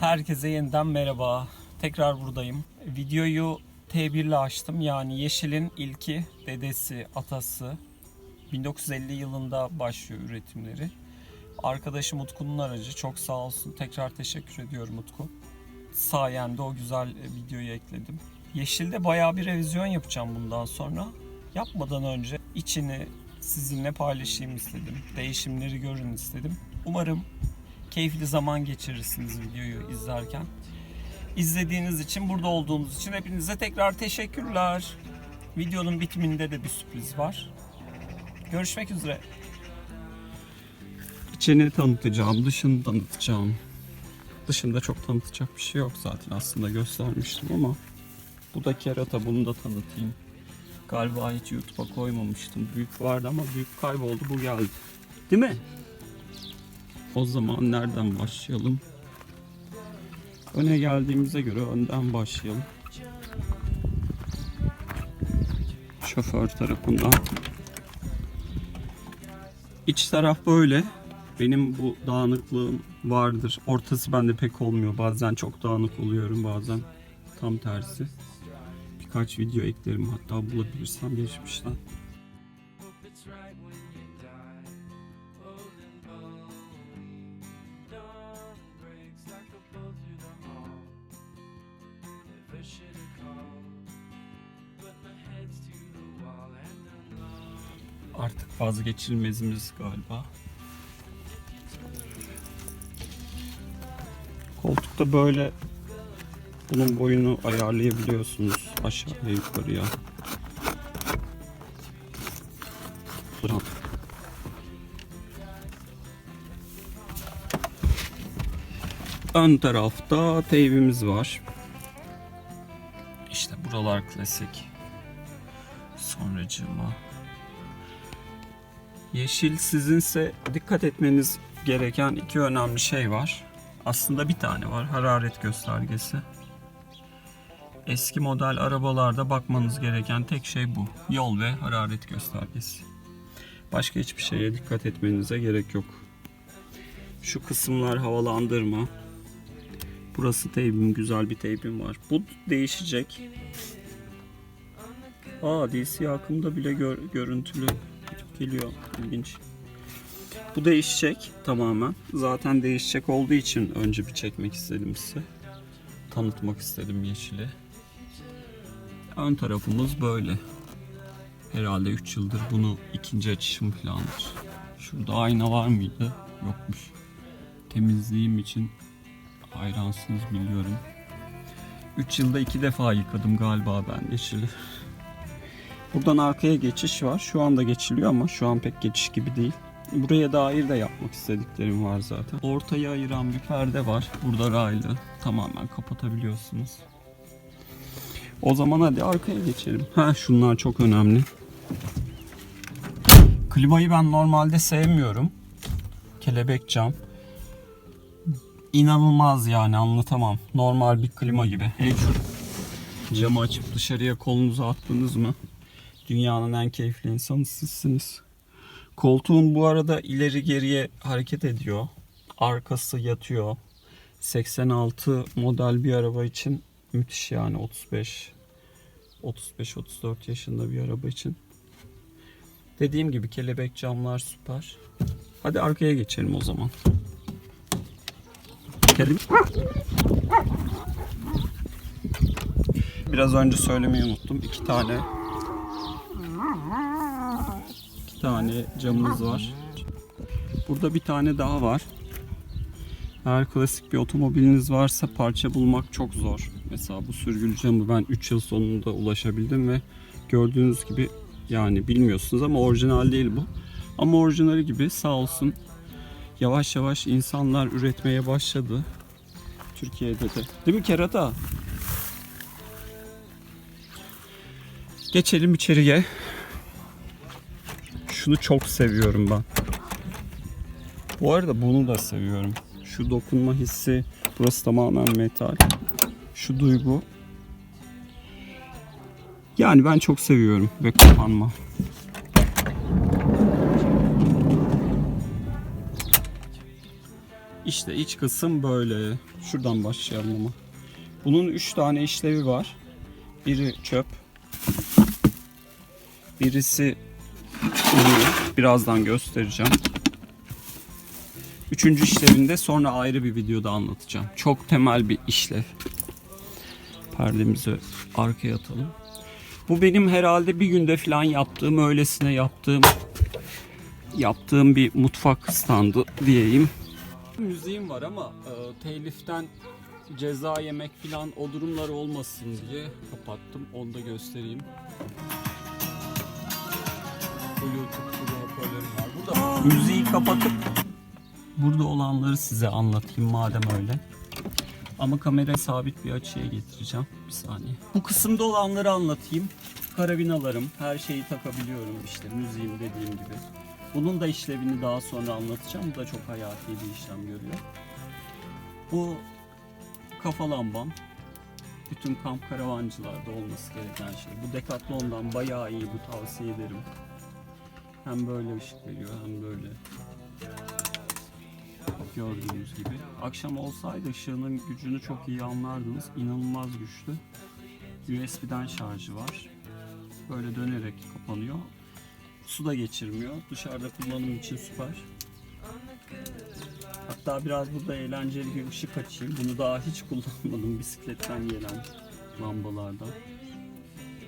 Herkese yeniden merhaba. Tekrar buradayım. Videoyu T1 ile açtım. Yani Yeşil'in ilki, dedesi, atası. 1950 yılında başlıyor üretimleri. Arkadaşım Utku'nun aracı. Çok sağ olsun. Tekrar teşekkür ediyorum Utku. Sayende o güzel videoyu ekledim. Yeşil'de bayağı bir revizyon yapacağım bundan sonra. Yapmadan önce içini sizinle paylaşayım istedim. Değişimleri görün istedim. Umarım keyifli zaman geçirirsiniz videoyu izlerken. İzlediğiniz için, burada olduğunuz için hepinize tekrar teşekkürler. Videonun bitiminde de bir sürpriz var. Görüşmek üzere. İçini tanıtacağım, dışını tanıtacağım. Dışında çok tanıtacak bir şey yok zaten aslında göstermiştim ama bu da kerata bunu da tanıtayım. Galiba hiç YouTube'a koymamıştım. Büyük vardı ama büyük kayboldu bu geldi. Değil mi? O zaman nereden başlayalım? Öne geldiğimize göre önden başlayalım. Şoför tarafından. İç taraf böyle. Benim bu dağınıklığım vardır. Ortası bende pek olmuyor. Bazen çok dağınık oluyorum, bazen tam tersi. Birkaç video eklerim hatta bulabilirsem geçmişten. Artık vazgeçilmezimiz galiba. Koltukta böyle bunun boyunu ayarlayabiliyorsunuz aşağıya yukarıya. Ön tarafta teybimiz var. İşte buralar klasik. Sonracığıma. Yeşil sizinse dikkat etmeniz gereken iki önemli şey var. Aslında bir tane var. Hararet göstergesi. Eski model arabalarda bakmanız gereken tek şey bu. Yol ve hararet göstergesi. Başka hiçbir şeye dikkat etmenize gerek yok. Şu kısımlar havalandırma. Burası teybim, güzel bir teybim var. Bu değişecek. Aa DC akımda bile gör- görüntülü geliyor. İlginç. Bu değişecek tamamen. Zaten değişecek olduğu için önce bir çekmek istedim size. Tanıtmak istedim yeşili. Ön tarafımız böyle. Herhalde 3 yıldır bunu ikinci açışım falandır. Şurada ayna var mıydı? Yokmuş. Temizliğim için hayransınız biliyorum. 3 yılda iki defa yıkadım galiba ben yeşili. Buradan arkaya geçiş var. Şu anda geçiliyor ama şu an pek geçiş gibi değil. Buraya dair de yapmak istediklerim var zaten. Ortaya ayıran bir perde var. Burada raylı. Tamamen kapatabiliyorsunuz. O zaman hadi arkaya geçelim. Ha şunlar çok önemli. Klimayı ben normalde sevmiyorum. Kelebek cam. İnanılmaz yani anlatamam. Normal bir klima gibi. Hey şu camı açıp dışarıya kolunuzu attınız mı? Dünyanın en keyifli insanı sizsiniz. Koltuğun bu arada ileri geriye hareket ediyor. Arkası yatıyor. 86 model bir araba için müthiş yani 35 35 34 yaşında bir araba için. Dediğim gibi kelebek camlar süper. Hadi arkaya geçelim o zaman. Biraz önce söylemeyi unuttum. İki tane iki tane camımız var. Burada bir tane daha var. Eğer klasik bir otomobiliniz varsa parça bulmak çok zor. Mesela bu sürgülü camı ben 3 yıl sonunda ulaşabildim ve gördüğünüz gibi yani bilmiyorsunuz ama orijinal değil bu. Ama orijinali gibi sağ olsun yavaş yavaş insanlar üretmeye başladı. Türkiye'de de. Değil mi Kerata? Geçelim içeriye. Şunu çok seviyorum ben. Bu arada bunu da seviyorum. Şu dokunma hissi. Burası tamamen metal. Şu duygu. Yani ben çok seviyorum ve kapanma. İşte iç kısım böyle. Şuradan başlayalım ama. Bunun 3 tane işlevi var. Biri çöp. Birisi. Birazdan göstereceğim. Üçüncü işlevinde sonra ayrı bir videoda anlatacağım. Çok temel bir işlev. Perdemizi arkaya atalım. Bu benim herhalde bir günde falan yaptığım, öylesine yaptığım yaptığım bir mutfak standı diyeyim. Müziğim var ama e, teliften ceza yemek falan o durumlar olmasın diye kapattım. Onu da göstereyim. Bluetooth hoparlörüm var. Burada müziği kapatıp burada olanları size anlatayım madem öyle. Ama kamerayı sabit bir açıya getireceğim. Bir saniye. Bu kısımda olanları anlatayım. Karabinalarım, her şeyi takabiliyorum işte müziğim dediğim gibi. Bunun da işlevini daha sonra anlatacağım. Bu da çok hayati bir işlem görüyor. Bu kafa lambam. Bütün kamp karavancılarda olması gereken şey. Bu Decathlon'dan bayağı iyi bu tavsiye ederim. Hem böyle ışık veriyor hem böyle. Gördüğünüz gibi. Akşam olsaydı ışığının gücünü çok iyi anlardınız. İnanılmaz güçlü. USB'den şarjı var. Böyle dönerek kapanıyor. Su da geçirmiyor. Dışarıda kullanım için süper. Hatta biraz burada eğlenceli bir ışık açayım. Bunu daha hiç kullanmadım bisikletten gelen lambalardan.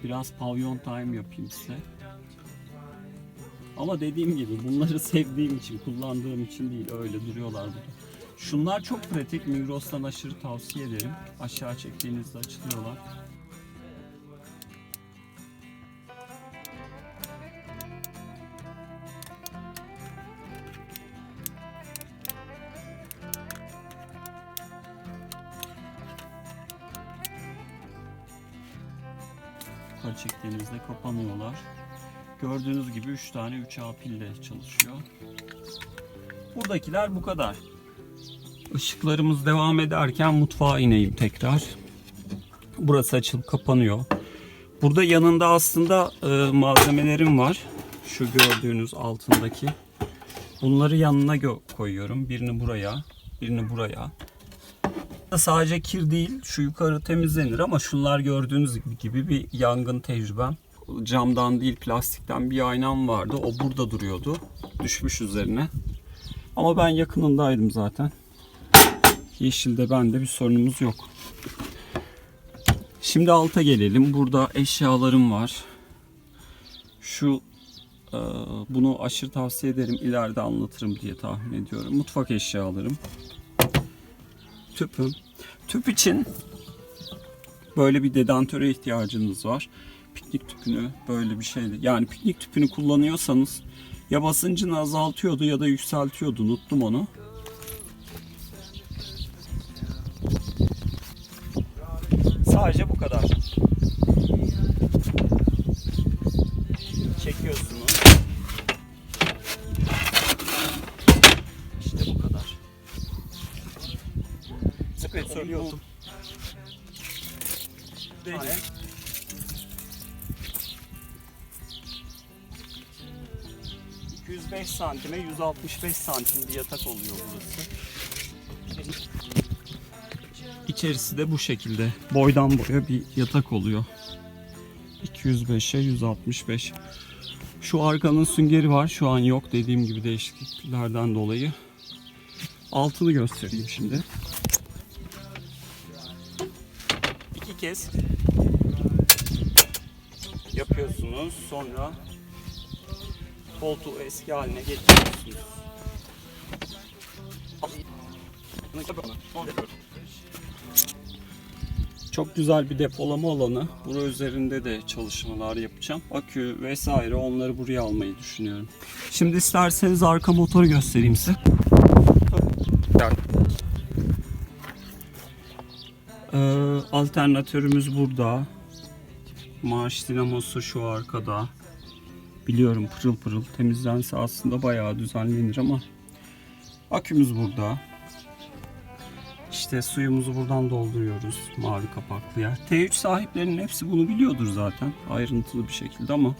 Biraz pavyon time yapayım size. Ama dediğim gibi bunları sevdiğim için, kullandığım için değil. Öyle duruyorlar burada. Şunlar çok pratik. Migros'tan aşırı tavsiye ederim. Aşağı çektiğinizde açılıyorlar. Yukarı çektiğinizde kapanıyorlar. Gördüğünüz gibi 3 tane 3A pille çalışıyor. Buradakiler bu kadar. Işıklarımız devam ederken mutfağa ineyim tekrar. Burası açılıp kapanıyor. Burada yanında aslında e, malzemelerim var. Şu gördüğünüz altındaki. Bunları yanına koyuyorum. Birini buraya, birini buraya. Sadece kir değil, şu yukarı temizlenir ama şunlar gördüğünüz gibi bir yangın tecrübem. Camdan değil plastikten bir aynam vardı. O burada duruyordu. Düşmüş üzerine. Ama ben yakınındaydım zaten. Yeşilde bende bir sorunumuz yok. Şimdi alta gelelim. Burada eşyalarım var. Şu e, bunu aşırı tavsiye ederim. İleride anlatırım diye tahmin ediyorum. Mutfak eşyalarım. Tüpüm. Tüp için böyle bir dedantöre ihtiyacınız var. Piknik tüpünü böyle bir şeyle yani piknik tüpünü kullanıyorsanız ya basıncını azaltıyordu ya da yükseltiyordu. Unuttum onu. Sadece bu kadar. Çekiyorsunuz. İşte bu kadar. Sıkı söylüyorsun. Tane. ...205 santime 165 santim bir yatak oluyor burası. İçerisi de bu şekilde. Boydan boya bir yatak oluyor. 205'e 165. Şu arkanın süngeri var. Şu an yok dediğim gibi değişikliklerden dolayı. Altını göstereyim şimdi. İki kez yapıyorsunuz. Sonra koltuğu eski haline getiriyorsunuz. Çok güzel bir depolama alanı. Bura üzerinde de çalışmalar yapacağım. Akü vesaire onları buraya almayı düşünüyorum. Şimdi isterseniz arka motoru göstereyim size. Ee, alternatörümüz burada. Marş dinamosu şu arkada. Biliyorum pırıl pırıl temizlense aslında bayağı düzenlenir ama akümüz burada. İşte suyumuzu buradan dolduruyoruz mavi kapaklıya. T3 sahiplerinin hepsi bunu biliyordur zaten ayrıntılı bir şekilde ama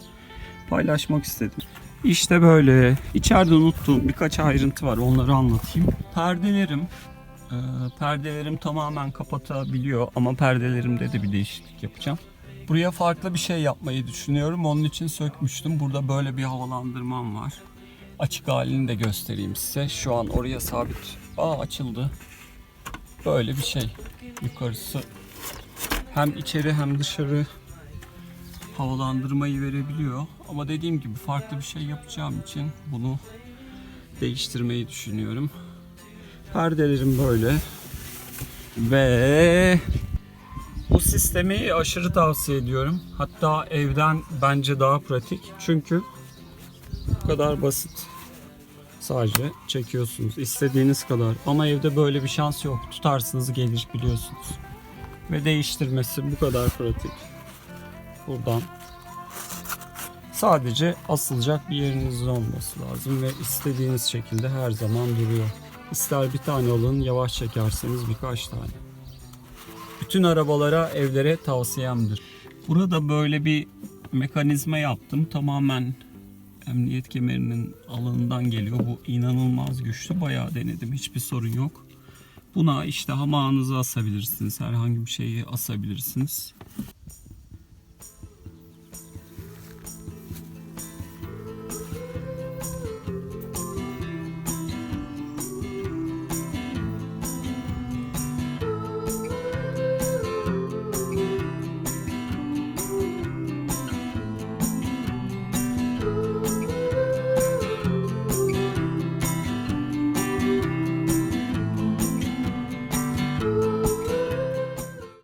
paylaşmak istedim. İşte böyle. İçeride unuttuğum birkaç ayrıntı var onları anlatayım. Perdelerim e, perdelerim tamamen kapatabiliyor ama perdelerimde de bir değişiklik yapacağım. Buraya farklı bir şey yapmayı düşünüyorum. Onun için sökmüştüm. Burada böyle bir havalandırmam var. Açık halini de göstereyim size. Şu an oraya sabit. Aa açıldı. Böyle bir şey. Yukarısı hem içeri hem dışarı havalandırmayı verebiliyor. Ama dediğim gibi farklı bir şey yapacağım için bunu değiştirmeyi düşünüyorum. Perdelerim böyle. Ve bu sistemi aşırı tavsiye ediyorum. Hatta evden bence daha pratik. Çünkü bu kadar basit. Sadece çekiyorsunuz istediğiniz kadar. Ama evde böyle bir şans yok. Tutarsınız gelir biliyorsunuz. Ve değiştirmesi bu kadar pratik. Buradan sadece asılacak bir yerinizin olması lazım ve istediğiniz şekilde her zaman duruyor. İster bir tane alın yavaş çekerseniz birkaç tane. Bütün arabalara, evlere tavsiyemdir. Burada böyle bir mekanizma yaptım. Tamamen emniyet kemerinin alanından geliyor. Bu inanılmaz güçlü. Bayağı denedim. Hiçbir sorun yok. Buna işte hamağınızı asabilirsiniz. Herhangi bir şeyi asabilirsiniz.